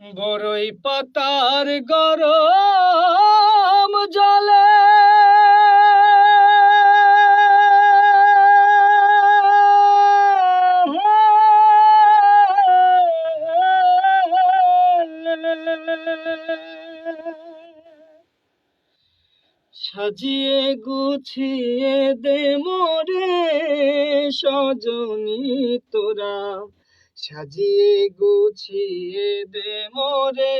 বড়ই পাতার গরম জলে। সাজিয়ে গুছিয়ে দে মোরে সজনী তোরা। সাজিয়ে গুছিয়ে দে মোরে।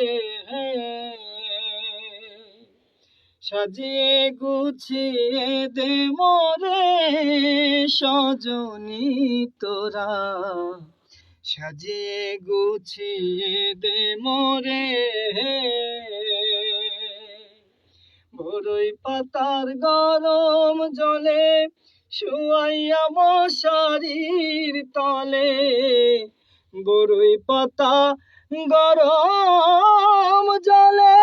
সাজিয়ে গুছিয়ে দে মোরে সজনী তোরা। সাজিয়ে গুছিয়ে দে মোরে। বড়ই পাতার গরম জলে শুয়াইয়া মশারির তলে। বড়ই পাতা গরম জলে।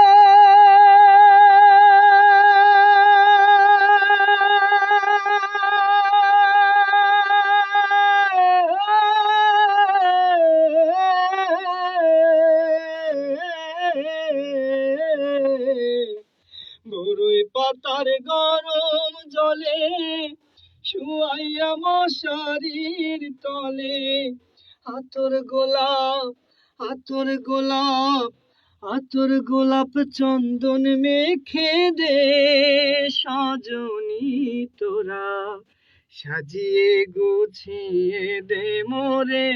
বড়ই পাতার গরম জলে শুয়াইয়া মশারির তলে। আতর গোলাপ আতর গোলাপ আতর গোলাপ চন্দন মেখে দে, সজনী তোরা। সাজিয়ে গুছিয়ে দে মোরে।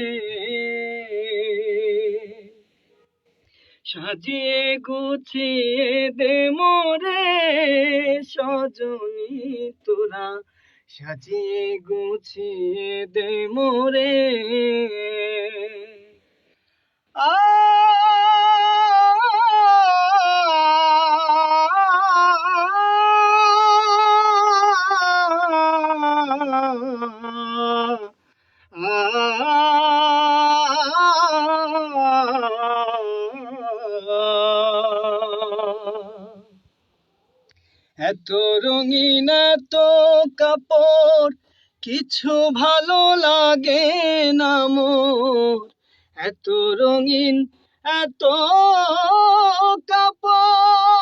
সাজিয়ে গুছিয়ে দে মোরে, সজনী তোরা। সাজিয়ে গুছিয়ে দে মোরে। এত রঙিন এত কাপড় কিছু ভালো লাগে না মোর। এত রঙিন এত কাপড়।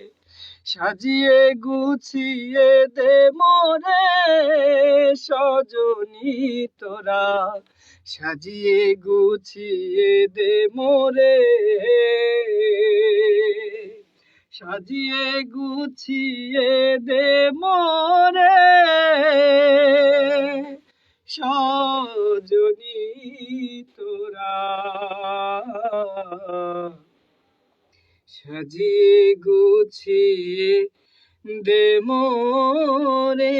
সাজিয়ে গুছিয়ে দে মোরে সজনী তোরা। সাজিয়ে গুছিয়ে দে মোরে সাজিয়ে গুছিয়ে দে মোরে সজনী তোরা। সাজিয়ে গুছিয়ে দে মোরে